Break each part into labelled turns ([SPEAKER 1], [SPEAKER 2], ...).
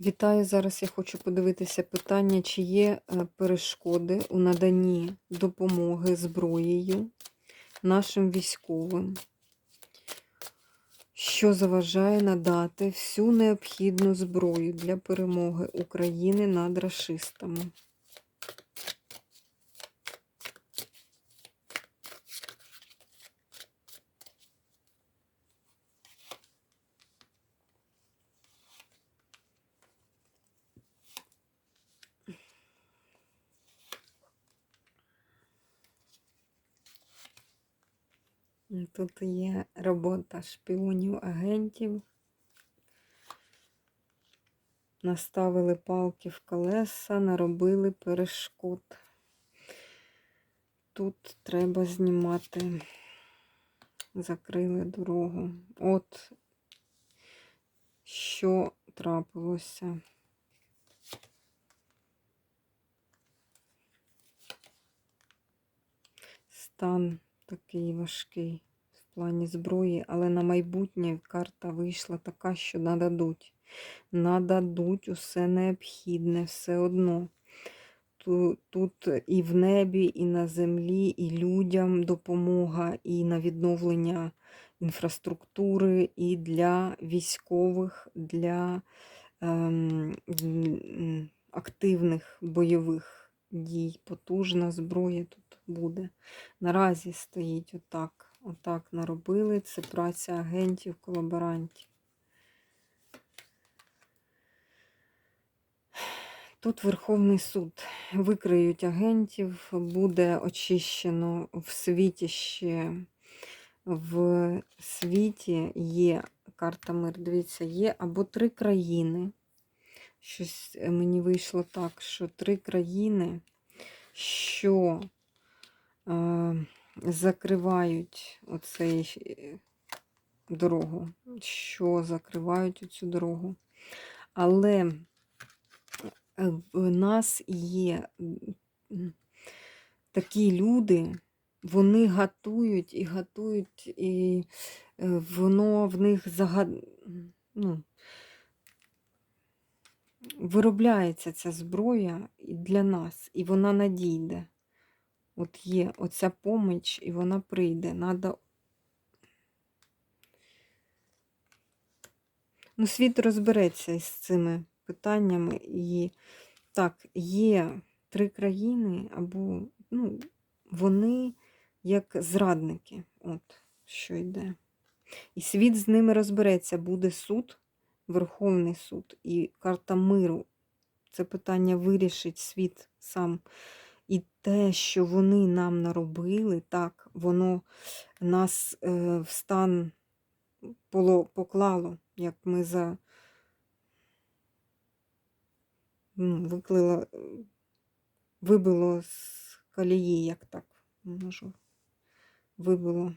[SPEAKER 1] Вітаю! Зараз я хочу подивитися питання, чи є е, перешкоди у наданні допомоги зброєю нашим військовим, що заважає надати всю необхідну зброю для перемоги України над рашистами. Тут є робота шпіонів агентів. Наставили палки в колеса, наробили перешкод. Тут треба знімати, закрили дорогу. От що трапилося. Стан такий важкий плані зброї, але на майбутнє карта вийшла така, що нададуть. Нададуть усе необхідне, все одно. Тут, і в небі, і на землі, і людям допомога, і на відновлення інфраструктури, і для військових, для ем, активних бойових дій. Потужна зброя тут буде. Наразі стоїть отак. Отак наробили. Це праця агентів, колаборантів. Тут Верховний суд викриють агентів, буде очищено в світі ще в світі є карта мир. Дивіться, є або три країни. Щось е, мені вийшло так, що три країни, що е, закривають оцей е, дорогу, що закривають оцю дорогу. Але е, в нас є такі люди, вони готують і готують, і е, воно в них загад... ну, виробляється ця зброя для нас, і вона надійде. От є оця поміч, і вона прийде. Надо... Ну, світ розбереться із цими питаннями. І так, є три країни, або ну, вони як зрадники, от що йде. І світ з ними розбереться, буде суд, Верховний суд і карта миру. Це питання вирішить світ сам. І те, що вони нам наробили, так, воно нас е, в стан поклало, як ми за ну, виклило, вибило з колії, як так можу, вибило.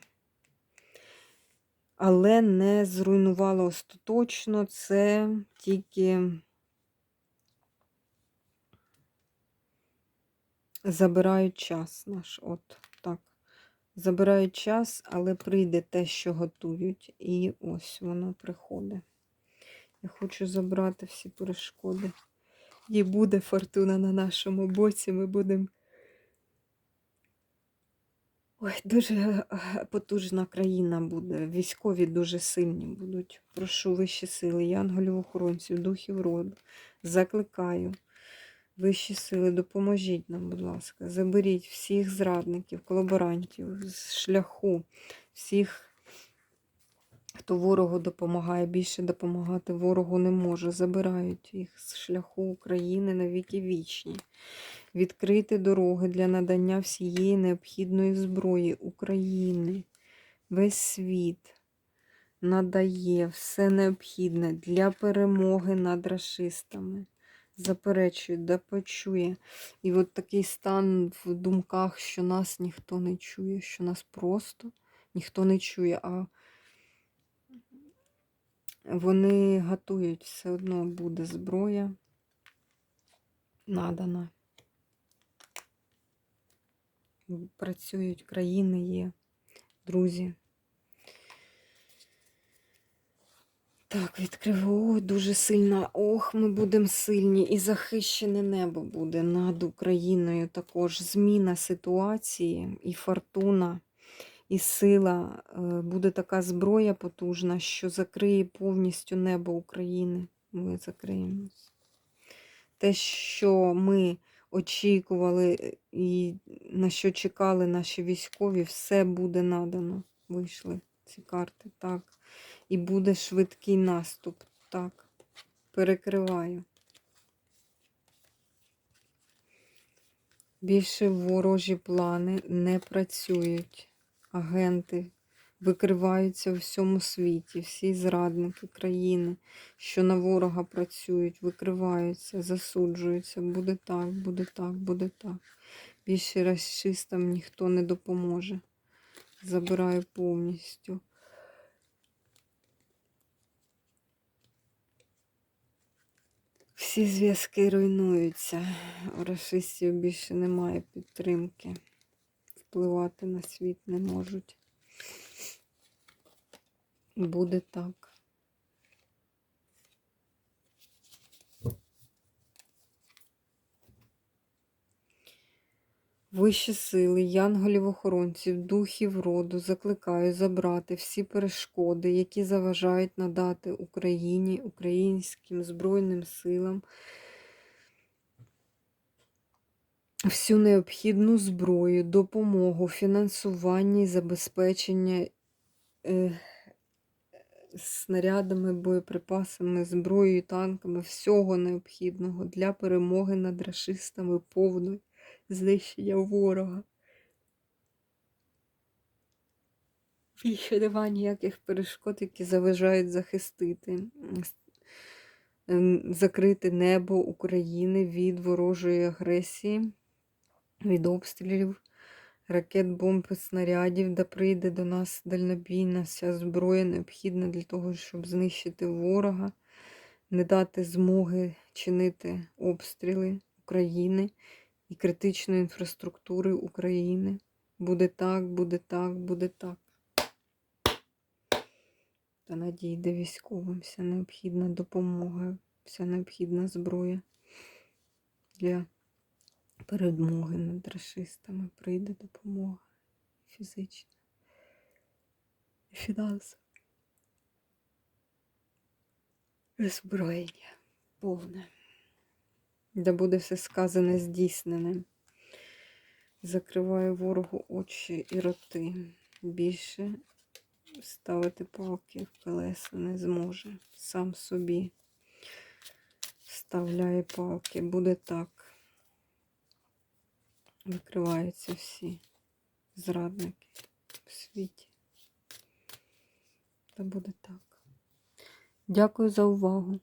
[SPEAKER 1] Але не зруйнувало остаточно, це тільки забирають час наш. От так. Забирають час, але прийде те, що готують. І ось воно приходить. Я хочу забрати всі перешкоди. І буде фортуна на нашому боці. Ми будемо. Ой, дуже потужна країна буде. Військові дуже сильні будуть. Прошу вищі сили, янголів охоронців, духів роду. Закликаю. Вищі сили, допоможіть нам, будь ласка. Заберіть всіх зрадників, колаборантів з шляху, всіх, хто ворогу допомагає, більше допомагати ворогу не може. Забирають їх з шляху України на віки вічні. Відкрити дороги для надання всієї необхідної зброї України. Весь світ надає все необхідне для перемоги над расистами заперечують, да почує. І от такий стан в думках, що нас ніхто не чує, що нас просто ніхто не чує, а вони готують, все одно буде зброя надана. Працюють країни є, друзі. Так, відкриваю. Ой, дуже сильно. Ох, ми будемо сильні. І захищене небо буде над Україною. Також зміна ситуації і фортуна, і сила. Е, Буде така зброя потужна, що закриє повністю небо України. Ми закриємось. Те, що ми очікували е, і на що чекали наші військові, все буде надано. Вийшли ці карти. Так. І буде швидкий наступ. Так. Перекриваю. Більше ворожі плани не працюють. Агенти викриваються у всьому світі. Всі зрадники країни, що на ворога працюють, викриваються, засуджуються. Буде так, буде так, буде так. Більше расистам ніхто не допоможе. Забираю повністю. Всі зв'язки руйнуються. У расистів більше немає підтримки. Впливати на світ не можуть. Буде так. Вищі сили, янголів-охоронців, духів роду закликаю забрати всі перешкоди, які заважають надати Україні, українським Збройним силам всю необхідну зброю, допомогу, фінансування і забезпечення е, снарядами, боєприпасами, зброєю, танками, всього необхідного для перемоги над рашистами повної знищення ворога. Більше нема ніяких перешкод, які заважають захистити, закрити небо України від ворожої агресії, від обстрілів, ракет, бомб, снарядів, де прийде до нас дальнобійна вся зброя необхідна для того, щоб знищити ворога, не дати змоги чинити обстріли України і критичної інфраструктури України. Буде так, буде так, буде так. Та надійде військовим вся необхідна допомога, вся необхідна зброя для перемоги над расистами. Прийде допомога фізична фінансова. Озброєння повне де буде все сказане здійснене. Закриваю ворогу очі і роти. Більше ставити палки в колеса не зможе. Сам собі вставляє палки. Буде так. Викриваються всі зрадники в світі. Та буде так. Дякую за увагу.